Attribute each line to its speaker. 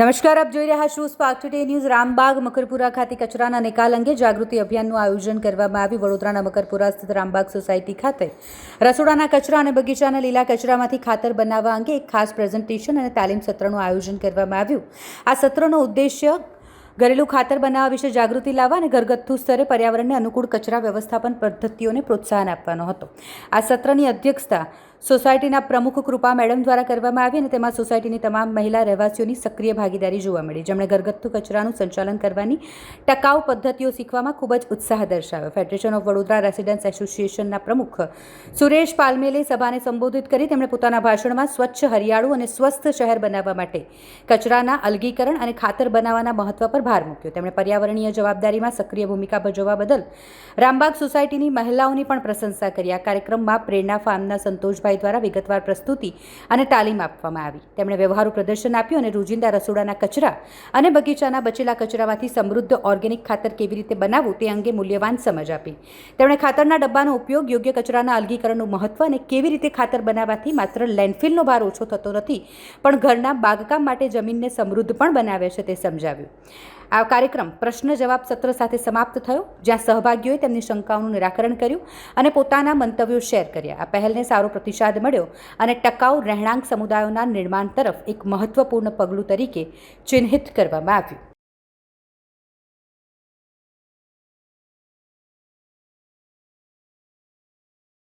Speaker 1: નમસ્કાર, આપ જોઈ રહ્યા છો Spark Today News Rambagh, Makarpura ખાતે કચરાના નિકાલ અંગે જાગૃતિ અભિયાનનું આયોજન કરવામાં આવ્યું. વડોદરાના મકરપુરા સ્થિત રામબાગ સોસાયટી ખાતે રસોડાના કચરા અને બગીચાના લીલા કચરામાંથી ખાતર બનાવવા અંગે એક ખાસ પ્રેઝન્ટેશન અને તાલીમ સત્રનું આયોજન કરવામાં આવ્યું. આ સત્રનો ઉદ્દેશ્ય ઘરેલું ખાતર બનાવવા વિશે જાગૃતિ લાવવા અને ઘરગથ્થુ સ્તરે પર્યાવરણને અનુકૂળ કચરા વ્યવસ્થાપન પદ્ધતિઓને પ્રોત્સાહન આપવાનો હતો. આ સત્રની અધ્યક્ષતા સોસાયટીના પ્રમુખ કૃપા મેડમ દ્વારા કરવામાં આવી અને તેમાં સોસાયટીની તમામ મહિલા રહેવાસીઓની સક્રિય ભાગીદારી જોવા મળી, જેમણે ઘરગથ્થુ કચરાનું સંચાલન કરવાની ટકાઉ પદ્ધતિઓ શીખવામાં ખૂબ જ ઉત્સાહ દર્શાવ્યો. ફેડરેશન ઓફ વડોદરા રેસિડન્સ એસોસિએશનના પ્રમુખ સુરેશ પાલમેલે સભાને સંબોધિત કરી તેમણે પોતાના ભાષણમાં સ્વચ્છ, હરિયાળું અને સ્વસ્થ શહેર બનાવવા માટે કચરાના અલગીકરણ અને ખાતર બનાવવાના મહત્વ પર ભાર મૂક્યો. તેમણે પર્યાવરણીય જવાબદારીમાં સક્રિય ભૂમિકા ભજવવા બદલ રામબાગ સોસાયટીની મહિલાઓની પણ પ્રશંસા કરી. આ કાર્યક્રમમાં પ્રેરણા ફાર્મના સંતોષભાઈ દ્વારા વિગતવાર પ્રસ્તુતિ અને તાલીમ આપવામાં આવી. તેમણે વ્યવહારુ પ્રદર્શન આપ્યું અને રોજિંદા રસોડાના કચરા અને બગીચાના બચેલા કચરામાંથી સમૃદ્ધ ઓર્ગેનિક ખાતર કેવી રીતે બનાવવું તે અંગે મૂલ્યવાન સમજ આપી. તેમણે ખાતરના ડબ્બાનો ઉપયોગ યોગ્ય કચરાના અલગીકરણનું મહત્વ અને કેવી રીતે ખાતર બનાવવાથી માત્ર લેન્ડફિલનો ભાર ઓછો થતો નથી, પણ ઘરના બાગકામ માટે જમીનને સમૃદ્ધ પણ બનાવે છે તે સમજાવ્યું. આ કાર્યક્રમ પ્રશ્ન જવાબ સત્ર સાથે સમાપ્ત થયો, જ્યાં સહભાગીઓએ તેમની શંકાઓનું નિરાકરણ કર્યું અને પોતાના મંતવ્યો શેર કર્યા. આ પહેલને સારો પ્રતિસાદ મળ્યો અને ટકાઉ રહેણાંક સમુદાયોના નિર્માણ તરફ એક મહત્વપૂર્ણ પગલું તરીકે ચિહ્નિત કરવામાં આવ્યું.